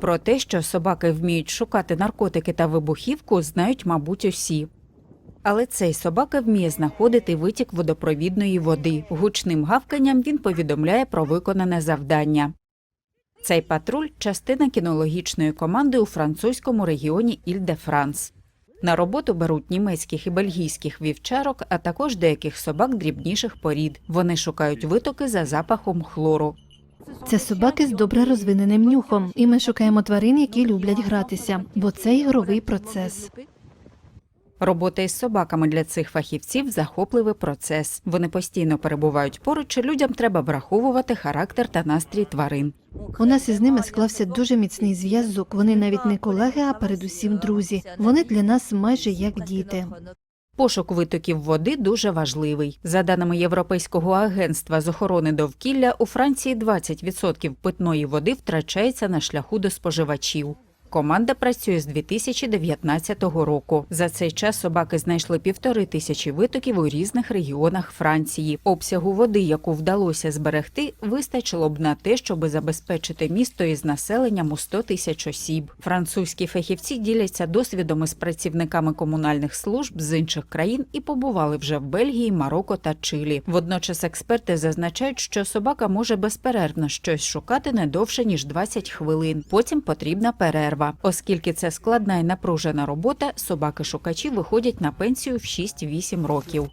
Про те, що собаки вміють шукати наркотики та вибухівку, знають, мабуть, усі. Але цей собака вміє знаходити витік водопровідної води. Гучним гавканням він повідомляє про виконане завдання. Цей патруль частина кінологічної команди у французькому регіоні Іль-де-Франс. На роботу беруть німецьких і бельгійських вівчарок, а також деяких собак дрібніших порід. Вони шукають витоки за запахом хлору. Це собаки з добре розвиненим нюхом, і ми шукаємо тварин, які люблять гратися, бо це ігровий процес. Робота із собаками для цих фахівців захопливий процес. Вони постійно перебувають поруч, і людям треба враховувати характер та настрій тварин. У нас із ними склався дуже міцний зв'язок. Вони навіть не колеги, а передусім друзі. Вони для нас майже як діти. Пошук витоків води дуже важливий. За даними Європейського агентства з охорони довкілля, у Франції 20% питної води втрачається на шляху до споживачів. Команда працює з 2019 року. За цей час собаки знайшли півтори тисячі витоків у різних регіонах Франції. Обсягу води, яку вдалося зберегти, вистачило б на те, щоб забезпечити місто із населенням у 100 тисяч осіб. Французькі фахівці діляться досвідом із працівниками комунальних служб з інших країн і побували вже в Бельгії, Марокко та Чилі. Водночас експерти зазначають, що собака може безперервно щось шукати не довше ніж 20 хвилин. Потім потрібна перерва. Оскільки це складна і напружена робота, собаки-шукачі виходять на пенсію в 6-8 років.